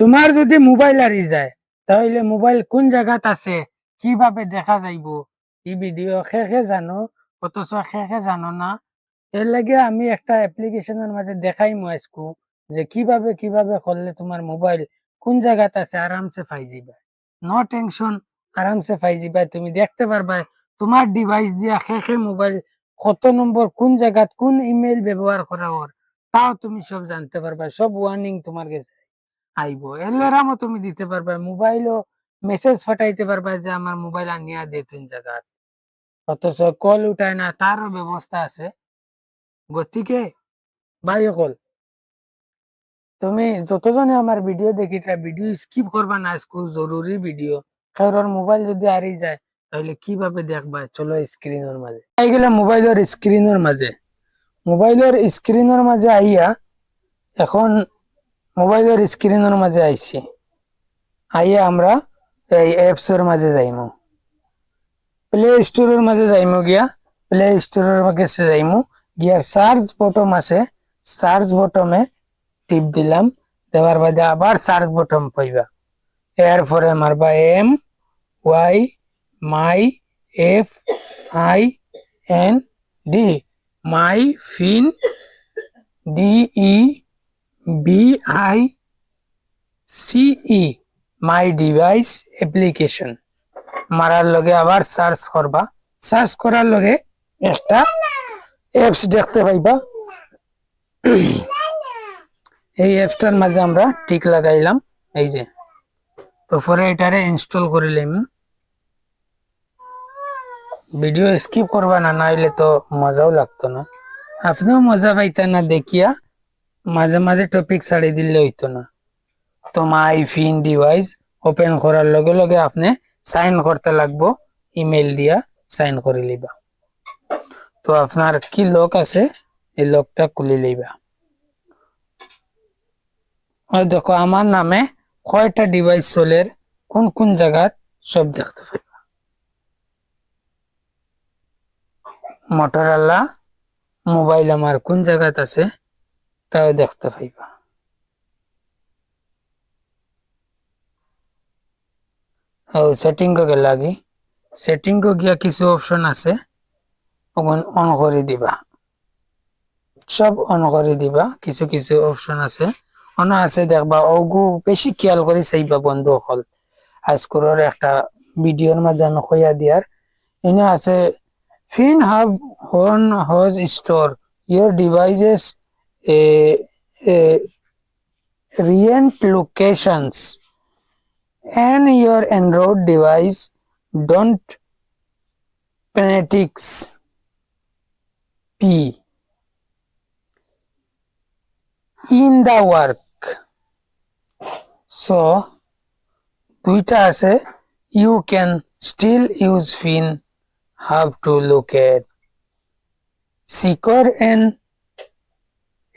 তোমার যদি মোবাইল হারিয়ে যায়, তাহলে মোবাইল কোন জায়গাত আছে, কীভাবে দেখা যাইব? এই ভিডিও শেষে জানো, অথচ শেষে জানো না। এর লাগে আমি একটা অ্যাপ্লিকেশনের মাঝে দেখাইমু আজকু, যে কীভাবে কীভাবে করলে তোমার মোবাইল কোন জায়গাত আছে আরামসে পাই যাবা। নো টেনশন আরামসে পাই যাবা। তুমি দেখতে পারবা তোমার ডিভাইস দিয়া শেষে মোবাইল কত নম্বর কোন জায়গাত কোন ইমেল ব্যবহার করা ওর তাও তুমি সব জানতে পারবা সব ওয়ার্নিং তোমার কাছে আইব। এলারামও তুমি দিতে পারবা, মোবাইলও মেসেজ পাঠাইতে পারবা যে আমার মোবাইল আনিয়া দে তুই জায়গা অথচ কল উঠায় না, তারও ব্যবস্থা আছে। গতিকে, ভাই কল তুমি যতজনে আমার ভিডিও দেখি ভিডিও স্কিপ করবা না খুব জরুরি ভিডিও। কারোর মোবাইল যদি হারিয়ে যায়, তাহলে কীভাবে দেখবা? চলো স্ক্রিনের মাঝে আই গেলে মোবাইলের স্ক্রিনের মাঝে মোবাইলের স্ক্রিনের মাঝে আইয়া এখন মোবাইলের স্ক্রিনের মাঝে আইছি। আইয়া আমরা এই অ্যাপসের মাঝে যাইমু। প্লে স্টোরের মাঝে যাইমু গিয়া। প্লে স্টোরের কাছে যাইমু। গিয়া সার্চ বটম আছে। সার্চ বটমে টিপ দিলাম। দেওয়ার বাদে আবার সার্চ বটম পাইবা। এরপরে মারবা M Y my F I N D my find D E V I C my device application মারার লগে আবার সার্চ করবা। সার্চ করার লগে একটা অ্যাপস দেখতে পাইবা। এই অ্যাপসটার মাঝে আমরা টিক লাগাইলাম। এই যে, তো পরে এটারে ইনস্টল করিলাম ভিডিও স্কিপ করবা না, নাইলে তো মজাও লাগতো না। আপনিও মজা পাইতেন না দেখিয়া। মাঝে মাঝে টপিক ছাড়ি দিলে হইতো না। তো মাই ফিন ডিভাইস ওপেন করার লগে লগে আপনি সাইন করতে লাগবো ইমেল দিয়া সাইন করে লিবা। তো আপনার কি লক আছে? এই লকটা খুলে লইবা ওই দেখো, আমার নামে কয়টা ডিভাইস চলের, কোন কোন জায়গাত সব দেখতে পাইবা। মোটরোলা মোবাইল আমার কোন জায়গাত আছে? তাও দেখতে পাইবা ଆଉ ସେଟିଂ କୁ ଲାଗି সেটিং কো গিয়া কিছু অপশন আছে ওগুন অন করে দিবা সব অন করে দিবা কিছু কিছু অপশন আছে অন আছে দেখবা ওগু বেশি খেয়াল করে চাইবা বন্ধু হল আজকুরের একটা ভিডিওর মাঝে আমি কইয়া দিয়ার এনে আছে ফিন হাব হন হজ store your devices a recent locations and your Android device don't phonetics P in the work so দুইটা আছে you can still use fin have to look at secure and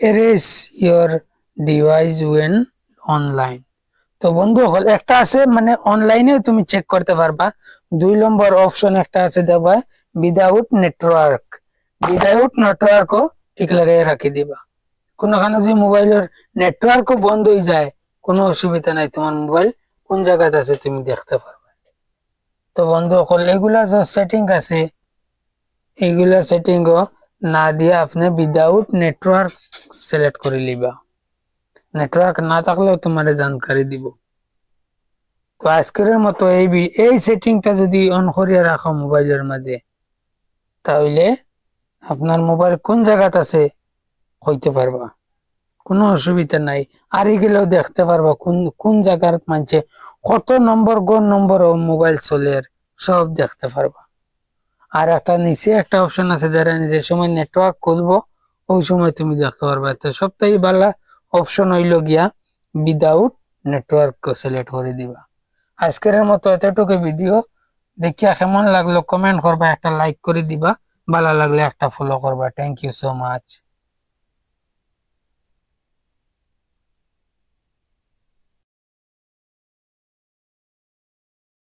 erase your device when online. তো বন্ধু, হল একটা আছে মানে অনলাইনেও তুমি চেক করতে পারবা। দুই নম্বর অপশন একটা আছে, দেবা উইদাউট নেটওয়ার্ক উইদাউট নেটওয়ার্কও ঠিক লাগাই রাখি দিবা। কোনোখানে যদি মোবাইলের নেটওয়ার্কও বন্ধ হয়ে যায়, কোনো অসুবিধা নাই, তোমার মোবাইল কোন জায়গাতে আছে তুমি দেখতে পারবে। তো বন্ধু, হল এগুলা যে সেটিং আছে, এগুলা সেটিংও না দিয়ে আপনি উইদাউট নেটওয়ার্ক সিলেক্ট করে লিবা। নেটওয়ার্ক না থাকলেও তোমার জানকারি দিব। তো আজকের মতো এই এই সেটিংটা যদি অন করিয়া রাখো মোবাইলের মাঝে, তাহলে আপনার মোবাইল কোন জায়গাত আছে হইতে পারবা। কোনো অসুবিধা নাই। আর গেলেও দেখতে পারবা কোন কোন জায়গার মাঝে কত নম্বর, কোন নম্বর মোবাইল চলে সব দেখতে পারবা। আর একটা নিচে একটা অপশন আছে, যারা যে সময় নেটওয়ার্ক খুলবো, ওই সময় তুমি দেখতে পারবে। তো সবথেকে ভালো অপশন হইল গিয়া উইদাউট নেটওয়ার্ক সিলেক্ট করে দিবা। আজকের মতো এতটুকু ভিডিও দেখিয়া কেমন লাগল কমেন্ট করবা, একটা লাইক করে দিবা। ভালো লাগলে একটা ফলো করবা। Thank you so much